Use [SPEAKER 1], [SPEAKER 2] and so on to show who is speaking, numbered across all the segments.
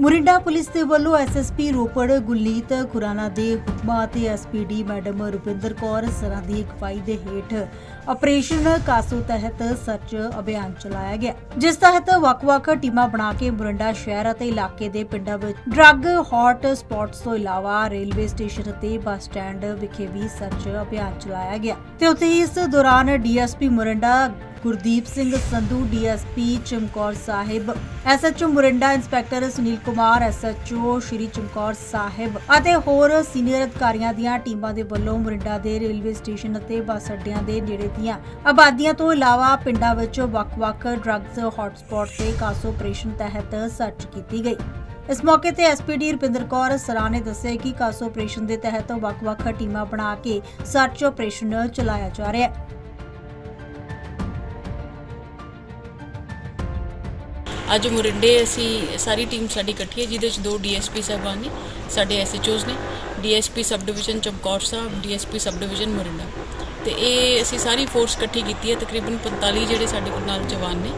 [SPEAKER 1] Morinda police ਦੇ ਵੱਲੋਂ SSP Ropar ਗੁਰਲੀਤ Khurana ਦੇ ਹੁਕਮਾਂ ਅਤੇ ਐਸਪੀਡੀ ਮੈਡਮ ਰੁਪਿੰਦਰ ਕੌਰ ਸਰਾਂ ਦੀ ਅਗਵਾਈ ਦੇ ਹੇਠ ਆਪਰੇਸ਼ਨ ਕਾਸੋ ਤਹਿਤ ਸਰਚ ਅਭਿਆਨ ਚਲਾਇਆ ਗਿਆ। ਜਿਸ ਤਹਿਤ ਵੱਖ-ਵੱਖ ਟੀਮਾਂ ਬਣਾ ਕੇ ਮੁਰਿੰਡਾ ਸ਼ਹਿਰ ਅਤੇ ਇਲਾਕੇ ਦੇ ਪਿੰਡਾਂ ਵਿੱਚ ਡਰੱਗ, ਹੌਟ ਸਪੌਟਸ ਤੋਂ ਇਲਾਵਾ ਰੇਲਵੇ ਸਟੇਸ਼ਨ ਅਤੇ ਬੱਸ ਸਟੈਂਡ ਵਿਖੇ ਵੀ ਸਰਚ ਅਭਿਆਨ ਚਲਾਇਆ ਗਿਆ। ਤੇ ਉੱਥੇ ਇਸ ਦੌਰਾਨ DSP Morinda Gurdeep Singh Sandhu, DSP Chamkaur Sahib, SHO Morinda, inspector Sunil Kumar, SHO Shri Chamkaur Sahib ਅਤੇ ਹੋਰ ਸੀਨੀਅਰ ਅਧਿਕਾਰੀਆਂ ਦੀਆਂ ਟੀਮਾਂ ਦੇ ਵੱਲੋਂ ਮੁਰਿੰਡਾ ਦੇ ਰੇਲਵੇ ਸਟੇਸ਼ਨ ਅਤੇ ਬੱਸ ਅੱਡਿਆਂ ਦੇ ਨੇੜੇ ਦੀਆਂ ਆਬਾਦੀਆਂ ਤੋਂ ਇਲਾਵਾ ਪਿੰਡਾਂ ਵਿੱਚ ਵੱਖ-ਵੱਖ ਡਰੱਗਸ ਹੌਟਸਪੌਟ ਤੇ ਕਾਸੋ ਆਪਰੇਸ਼ਨ ਤਹਿਤ ਸਰਚ ਕੀਤੀ ਗਈ। ਇਸ ਮੌਕੇ ਤੇ ਐਸਪੀਡੀ ਰੁਪਿੰਦਰ ਕੌਰ ਸਰਾ ਨੇ ਦੱਸਿਆ ਕਿ ਕਾਸੋ ਆਪਰੇਸ਼ਨ ਦੇ ਤਹਿਤ ਵੱਖ-ਵੱਖ ਟੀਮਾਂ ਬਣਾ ਕੇ ਸਰਚ ਆਪਰੇਸ਼ਨ ਚਲਾਇਆ ਜਾ ਰਿਹਾ ਹੈ।
[SPEAKER 2] ਅੱਜ ਮੁਰਿੰਡੇ ਅਸੀਂ ਸਾਰੀ ਟੀਮ ਸਾਡੀ ਇਕੱਠੀ ਹੈ, ਜਿਹਦੇ ਵਿੱਚ ਦੋ ਡੀਐਸਪੀ ਸਾਹਿਬਾਨ ਨੇ, ਸਾਡੇ ਐਸਐਚਓਜ਼ ਨੇ, DSP sub division Chamkaur Sahib, DSP sub division Morinda. ਤੇ ਇਹ ਅਸੀਂ ਸਾਰੀ ਫੋਰਸ ਇਕੱਠੀ ਕੀਤੀ ਹੈ, ਤਕਰੀਬਨ 45 ਜਿਹੜੇ ਸਾਡੇ ਕੋਲ ਨਾਲ ਜਵਾਨ ਨੇ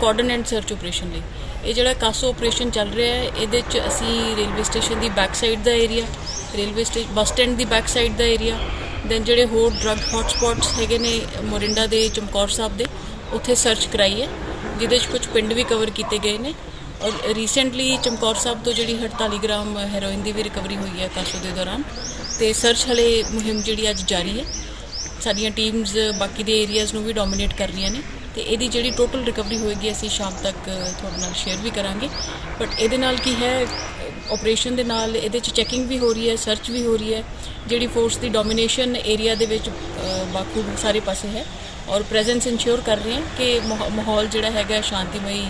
[SPEAKER 2] ਕੋਆਰਡੀਨੇਟ ਸਰਚ ਆਪਰੇਸ਼ਨ ਲਈ। ਇਹ ਜਿਹੜਾ ਕਾਸੋ ਆਪਰੇਸ਼ਨ ਚੱਲ ਰਿਹਾ ਹੈ, ਇਹਦੇ ਚ ਅਸੀਂ ਰੇਲਵੇ ਸਟੇਸ਼ਨ ਦੀ ਬੈਕ ਸਾਈਡ ਦਾ area railway station bus stand ਦੀ ਬੈਕ ਸਾਈਡ ਦਾ ਏਰੀਆ ਦੈਨ ਜਿਹੜੇ ਹੋਰ ਡਰੱਗ ਹੌਟਸਪੌਟਸ ਹੈਗੇ ਨੇ ਮੋਰਿੰਡਾ ਦੇ, ਚਮਕੌਰ ਸਾਹਿਬ ਦੇ, ਉੱਥੇ ਸਰਚ ਕਰਾਈ ਹੈ। ਜਿਹਦੇ ਚ ਕੁਝ ਪਿੰਡ ਵੀ ਕਵਰ ਕੀਤੇ ਗਏ ਨੇ। ਔਰ ਰੀਸੈਂਟਲੀ ਚਮਕੌਰ ਸਾਹਿਬ ਤੋਂ ਜਿਹੜੀ 48 ਗ੍ਰਾਮ ਹੈਰੋਇਨ ਦੀ ਵੀ ਰਿਕਵਰੀ ਹੋਈ ਹੈ ਕਾਸੋ ਦੇ ਦੌਰਾਨ। ਤੇ ਸਰਚ ਹਲੇ ਮੁਹਿੰਮ ਜਿਹੜੀ ਅੱਜ ਜਾਰੀ ਹੈ। ਸਾਡੀਆਂ ਟੀਮਸ ਬਾਕੀ ਦੇ ਏਰੀਆਜ਼ ਨੂੰ ਵੀ ਡੋਮੀਨੇਟ ਕਰ ਰਹੀਆਂ ਨੇ। ਤੇ ਇਹਦੀ ਜਿਹੜੀ ਟੋਟਲ ਰਿਕਵਰੀ ਹੋਏਗੀ ਅਸੀਂ ਸ਼ਾਮ ਤੱਕ ਤੁਹਾਡੇ ਨਾਲ ਸ਼ੇਅਰ ਵੀ ਕਰਾਂਗੇ। ਬਟ ਇਹਦੇ ਨਾਲ ਕੀ ਹੈ ਆਪਰੇਸ਼ਨ ਦੇ ਨਾਲ ਇਹਦੇ ਚ ਚੈਕਿੰਗ ਵੀ ਹੋ ਰਹੀ ਹੈ ਸਰਚ ਵੀ ਹੋ ਰਹੀ ਹੈ। ਜਿਹੜੀ ਫੋਰਸ ਦੀ ਡੋਮੀਨੇਸ਼ਨ ਏਰੀਆ ਦੇ ਵਿੱਚ ਅ, ਬਾਕੂ ਸਾਰੇ ਪਾਸੇ ਹੈ। ਔਰ ਪ੍ਰੈਜ਼ੈਂਸ ਇਨਸ਼ੋਰ ਕਰ ਰਹੇ ਹਾਂ ਕਿ ਮਾਹੌ- ਮਾਹੌਲ ਜਿਹੜਾ ਹੈਗਾ ਸ਼ਾਂਤੀਮਈ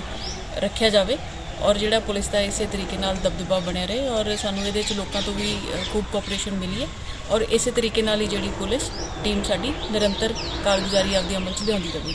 [SPEAKER 2] ਰੱਖਿਆ ਜਾਵੇ ਔਰ ਜਿਹੜਾ ਪੁਲਿਸ ਦਾ ਇਸੇ ਤਰੀਕੇ ਨਾਲ ਦਬਦਬਾ ਬਣਿਆ ਰਹੇ ਔਰ ਸਾਨੂੰ ਇਹਦੇ ਚ ਲੋਕਾਂ ਤੋਂ ਵੀ ਖੂਬ ਕੋਆਪਰੇਸ਼ਨ ਮਿਲੀ ਹੈ ਔਰ ਇਸੇ ਤਰੀਕੇ ਨਾਲ ਹੀ ਜਿਹੜੀ ਪੁਲਿਸ ਟੀਮ ਸਾਡੀ ਨਿਰੰਤਰ ਕਾਰਗੁਜ਼ਾਰੀ ਆਪਦੀ ਅਮਲ ਚ ਲਿਆਉਂਦੀ ਰਹੇਗੀ।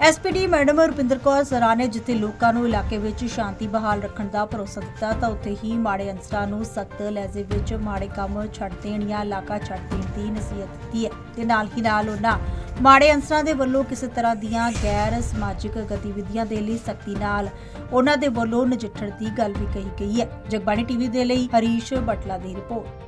[SPEAKER 1] ਐਸਪੀਡੀ ਮੈਡਮ ਰੁਪਿੰਦਰ ਕੌਰ ਸਰਾਂ ਨੇ ਜਿੱਥੇ ਲੋਕਾਂ ਨੂੰ ਇਲਾਕੇ ਵਿੱਚ ਸ਼ਾਂਤੀ ਬਹਾਲ ਰੱਖਣ ਦਾ ਭਰੋਸਾ ਦਿੱਤਾ, ਤਾਂ ਉੱਥੇ ਹੀ ਮਾੜੇ ਅੰਸਰਾਂ ਨੂੰ ਸਖਤ ਲਹਿਜ਼ੇ ਵਿੱਚ ਮਾੜੇ ਕੰਮ ਛੱਡ ਦੇਣ ਜਾਂ ਇਲਾਕਾ ਛੱਡ ਦੇਣ ਦੀ ਨਸੀਹਤ ਦਿੱਤੀ ਹੈ। ਤੇ ਨਾਲ ਹੀ ਨਾਲ ਉਹਨਾਂ ਮਾੜੇ ਅੰਸਰਾਂ ਦੇ ਵੱਲੋਂ ਕਿਸੇ ਤਰ੍ਹਾਂ ਦੀਆਂ ਗੈਰ ਸਮਾਜਿਕ ਗਤੀਵਿਧੀਆਂ ਦੇ ਲਈ ਸਖਤੀ ਨਾਲ ਉਹਨਾਂ ਦੇ ਵੱਲੋਂ ਨਜਿੱਠਣ ਦੀ ਗੱਲ ਵੀ ਕਹੀ ਗਈ ਹੈ। ਜਗਬਾਣੀ ਟੀਵੀ ਦੇ ਲਈ ਹਰੀਸ਼ ਬਟਲਾ ਦੀ ਰਿਪੋਰਟ।